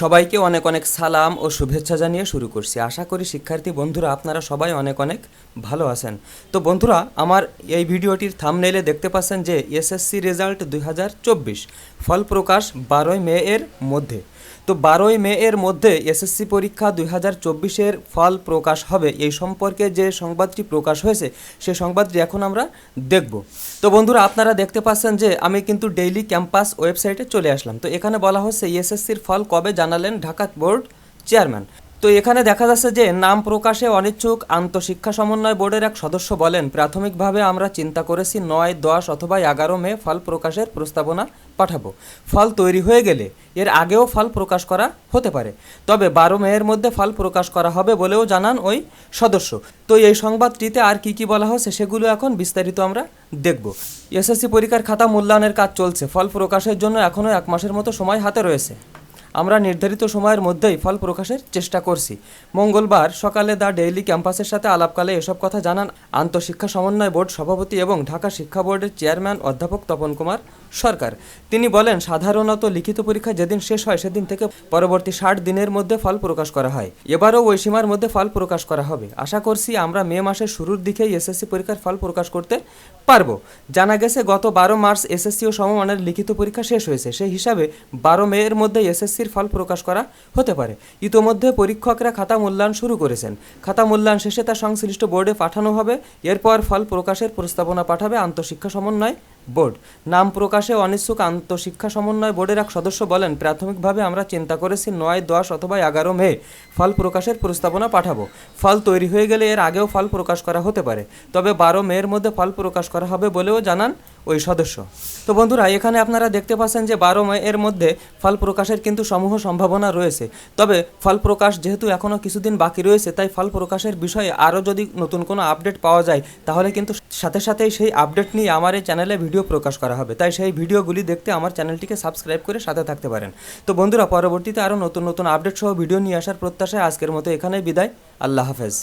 সবাইকে অনেক অনেক সালাম ও শুভেচ্ছা জানিয়ে শুরু করছি। আশা করি শিক্ষার্থী বন্ধুরা, আপনারা সবাই অনেক অনেক ভালো আছেন। তো বন্ধুরা, আমার এই ভিডিওটির থামনেইলে দেখতে পাচ্ছেন যে এসএসসি রেজাল্ট দুই হাজার চব্বিশ, ফল প্রকাশ বারোই মে এর মধ্যে। তো বারোই মে এর মধ্যে এসএসসি পরীক্ষা দুই হাজার চব্বিশের ফল প্রকাশ হবে। এই সম্পর্কে যে সংবাদটি প্রকাশ হয়েছে, সে সংবাদটি এখন আমরা দেখব। তো বন্ধুরা, আপনারা দেখতে পাচ্ছেন যে আমি কিন্তু ডেইলি ক্যাম্পাস ওয়েবসাইটে চলে আসলাম। তো এখানে বলা হচ্ছে, এসএসসির ফল কবে জানালেন ঢাকা বোর্ড চেয়ারম্যান? তো এখানে দেখা যাচ্ছে যে নাম প্রকাশে অনিচ্ছুক আন্তঃশিক্ষা সমন্বয় বোর্ডের এক সদস্য বলেন, প্রাথমিকভাবে আমরা চিন্তা করেছি নয়, দশ অথবা এগারো মে ফল প্রকাশের প্রস্তাবনা পাঠাবো। ফল তৈরি হয়ে গেলে এর আগেও ফল প্রকাশ করা হতে পারে। তবে বারো মেয়ের মধ্যে ফল প্রকাশ করা হবে বলেও জানান ওই সদস্য। তো এই সংবাদটিতে আর কি কি বলা হচ্ছে সেগুলো এখন বিস্তারিত আমরা দেখব। এসএসসি পরীক্ষার খাতা মূল্যায়নের কাজ চলছে। ফল প্রকাশের জন্য এখনও এক মাসের মতো সময় হাতে রয়েছে। আমরা নির্ধারিত সময়ের মধ্যেই ফল প্রকাশের চেষ্টা করছি। মঙ্গলবার সকালে দ্য ডেইলি ক্যাম্পাসের সাথে আলাপকালে এসব কথা জানান আন্তঃশিক্ষা সমন্বয় বোর্ড সভাপতি এবং ঢাকা শিক্ষা বোর্ডের চেয়ারম্যান অধ্যাপক তপন কুমার সরকার। তিনি বলেন, সাধারণত লিখিত পরীক্ষা যেদিন শেষ হয় সেদিন থেকে পরবর্তী ষাট দিনের মধ্যে ফল প্রকাশ করা হয়। এবারও ওই সীমার মধ্যে ফল প্রকাশ করা হবে। আশা করছি আমরা মে মাসের শুরুর দিকেই এসএসসি পরীক্ষার ফল প্রকাশ করতে পারব। জানা গেছে, গত বারো মার্চ এসএসসি ও সমমানের লিখিত পরীক্ষা শেষ হয়েছে। সেই হিসাবে বারো মে এর মধ্যে এসএসসির ফল প্রকাশ করা হতে পারে। ইতোমধ্যে পরীক্ষকরা খাতা মূল্যায়ন শুরু করেছেন। খাতা মূল্যায়ন শেষে তা সংশ্লিষ্ট বোর্ডে পাঠানো হবে। এরপর ফল প্রকাশের প্রস্তাবনা পাঠাবে আন্তঃশিক্ষা সমন্বয় বোর্ড। নাম প্রকাশে অনিচ্ছুক আন্তঃশিক্ষা সমন্বয় বোর্ডের এক সদস্য বলেন, প্রাথমিকভাবে আমরা চিন্তা করেছি নয়, দশ অথবা এগারো মে ফল প্রকাশের প্রস্তাবনা পাঠাবো। ফল তৈরি হয়ে গেলে এর আগেও ফল প্রকাশ করা হতে পারে। তবে বারো মেয়ের মধ্যে ফল প্রকাশ করা হবে বলেও জানান ওই সদস্য। তো বন্ধুরা, এখানে আপনারা দেখতে পাচ্ছেন যে বারো মে এর মধ্যে ফল প্রকাশের কিন্তু সমূহ সম্ভাবনা রয়েছে। তবে ফল প্রকাশ যেহেতু এখনও কিছুদিন বাকি রয়েছে, তাই ফল প্রকাশের বিষয়ে আরও যদি নতুন কোনো আপডেট পাওয়া যায়, তাহলে কিন্তু সাথে সাথেই সেই আপডেট নিয়ে আমার এই চ্যানেলে ভিডিও প্রকাশ করা হবে। তাই সেই ভিডিওগুলি দেখতে আমার চ্যানেলটিকে সাবস্ক্রাইব করে সাথে থাকতে পারেন। তো বন্ধুরা, পরবর্তীতে আরও নতুন নতুন আপডেট সহ ভিডিও নিয়ে আসার প্রত্যাশায় আজকের মতো এখানেই বিদায়। আল্লাহ হাফেজ।